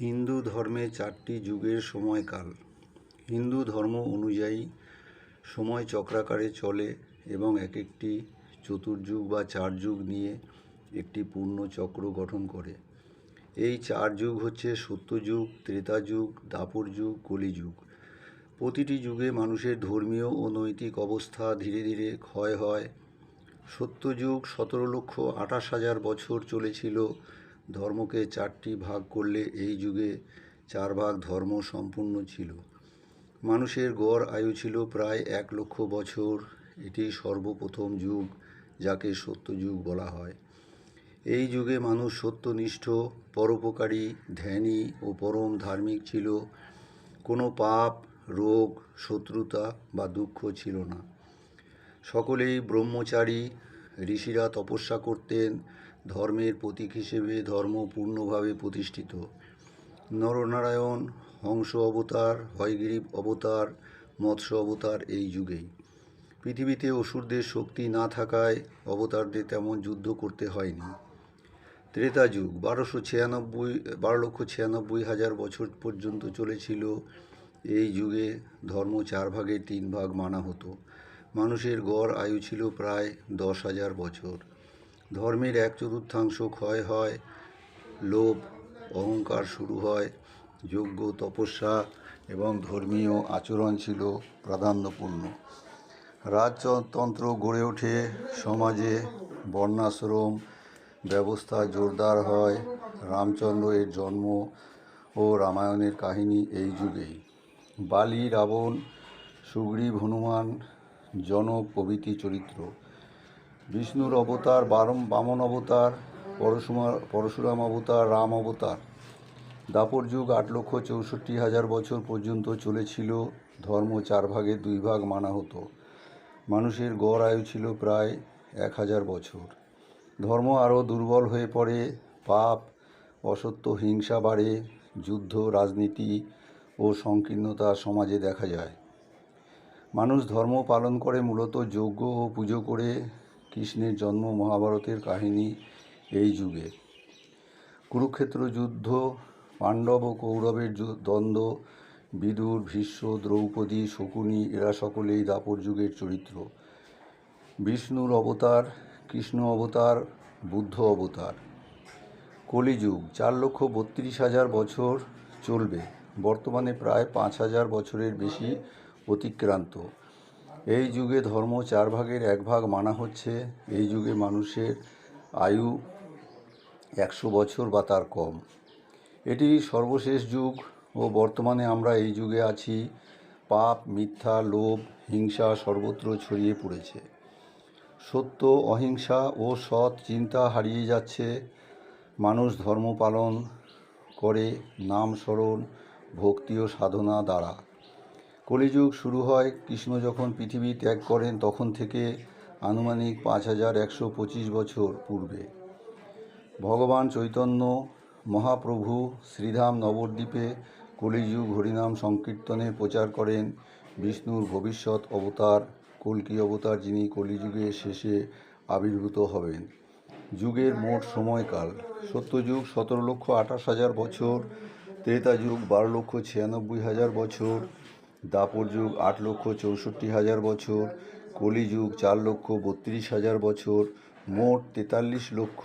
হিন্দু ধর্মে চারটি যুগের সময়কাল। হিন্দু ধর্ম অনুযায়ী সময় চক্রাকারে চলে এবং এক একটি চতুর্যুগ বা চার যুগ নিয়ে একটি পূর্ণ চক্র গঠন করে। এই চার যুগ হচ্ছে সত্যযুগ ত্রেতা যুগ দাপর যুগ কলিযুগ। প্রতিটি যুগে মানুষের ধর্মীয় ও নৈতিক অবস্থা ধীরে ধীরে ক্ষয় হয়। সত্যযুগ সতেরো লক্ষ আঠাশ হাজার বছর চলেছিল ধর্মকে চারটি ভাগ করলে এই যুগে চার ভাগ ধর্ম সম্পূর্ণ ছিল। মানুষের গড় আয়ু ছিল প্রায় এক লক্ষ বছর। এটি সর্বপ্রথম যুগ যাকে সত্যযুগ বলা হয়। এই যুগে মানুষ সত্যনিষ্ঠ, পরোপকারী, ধ্যানী ও পরম ধার্মিক ছিল। কোনো পাপ, রোগ, শত্রুতা বা দুঃখ ছিল না। সকলেই ব্রহ্মচারী, ঋষিরা তপস্যা করতেন ধর্মের প্রতীক হিসেবে ধর্ম পূর্ণভাবে প্রতিষ্ঠিত। নরনারায়ণ, হংস অবতার, হয়গ্রীব অবতার, মৎস্য অবতার এই যুগেই। পৃথিবীতে অসুরদের শক্তি না থাকায় অবতারদের তেমন যুদ্ধ করতে হয়নি। ত্রেতা যুগ, বারোশো ছিয়ানব্বই, বারো লক্ষ ছিয়ানব্বই হাজার বছর পর্যন্ত চলেছিল। এই যুগে ধর্ম চার ভাগের তিন ভাগ মানা হতো। মানুষের গড় আয়ু ছিল প্রায় দশ হাজার বছর। ধর্মের এক চতুর্থাংশ ক্ষয় হয়, লোভ, অহংকার শুরু হয় যোগ্য তপস্যা এবং ধর্মীয় আচরণ ছিল প্রাধান্যপূর্ণ। রাজতন্ত্র গড়ে ওঠে, সমাজে বর্ণাশ্রম ব্যবস্থা জোরদার হয় রামচন্দ্র এর জন্ম ও রামায়ণের কাহিনী এই যুগেই। বালি, রাবণ, সুগ্রীব, হনুমান, জনক প্রভৃতি চরিত্র। বিষ্ণুর অবতার, বারম, বামন অবতার, পরশুমা, পরশুরাম অবতার, রাম অবতার। দাপর যুগ আট লক্ষ চৌষট্টি হাজার বছর পর্যন্ত চলেছিল। ধর্ম চার ভাগের দুই ভাগ মানা হতো। মানুষের গড় আয়ু ছিল প্রায় এক হাজার বছর। ধর্ম আরও দুর্বল হয়ে পড়ে। পাপ, অসত্য, হিংসা বাড়ে। যুদ্ধ, রাজনীতি ও সংকীর্ণতা সমাজে দেখা যায়। মানুষ ধর্ম পালন করে মূলত যজ্ঞ ও পুজো করে। কৃষ্ণের জন্ম মহাভারতের কাহিনী এই যুগে। কুরুক্ষেত্র যুদ্ধ, পাণ্ডব ও কৌরবের দ্বন্দ্ব, বিদুর, ভীষ্ম, দ্রৌপদী, শকুনি, এরা সকলেই দাপর যুগের চরিত্র। বিষ্ণুর অবতার, কৃষ্ণ অবতার, বুদ্ধ অবতার। কলিযুগ, চার লক্ষ বত্রিশ হাজার বছর চলবে। বর্তমানে প্রায় পাঁচ হাজার বছরের বেশি অতিক্রান্ত। এই যুগে ধর্ম চার ভাগের এক ভাগ মানা হচ্ছে। এই যুগে মানুষের আয়ু একশো বছর বা তার কম। এটি সর্বশেষ যুগ ও বর্তমানে আমরা এই যুগে আছি। পাপ, মিথ্যা, লোভ, হিংসা সর্বত্র ছড়িয়ে পড়েছে। সত্য, অহিংসা ও সৎ চিন্তা হারিয়ে যাচ্ছে। মানুষ ধর্ম পালন করে, নাম স্মরণ, ভক্তি ও সাধনা দ্বারা। কলিযুগ শুরু হয়, কৃষ্ণ যখন পৃথিবী ত্যাগ করেন তখন থেকে আনুমানিক পাঁচ হাজার একশো পঁচিশ বছর পূর্বে। ভগবান চৈতন্য, মহাপ্রভু শ্রীধাম নবদ্বীপে কলিযুগ হরিনাম সংকীর্তনের প্রচার করেন। বিষ্ণুর ভবিষ্যৎ অবতার, কল্কি অবতার যিনি কলিযুগের শেষে আবির্ভূত হবেন। যুগের মোট সময়কাল, সত্যযুগ সতেরো লক্ষ আঠাশ হাজার বছর, ত্রেতা যুগ বারো লক্ষ ছিয়ানব্বই হাজার বছর দাপর যুগ আট লক্ষ চৌষট্টি হাজার বছর কলিযুগ চার লক্ষ বত্রিশ হাজার বছর, মোট তেতাল্লিশ লক্ষ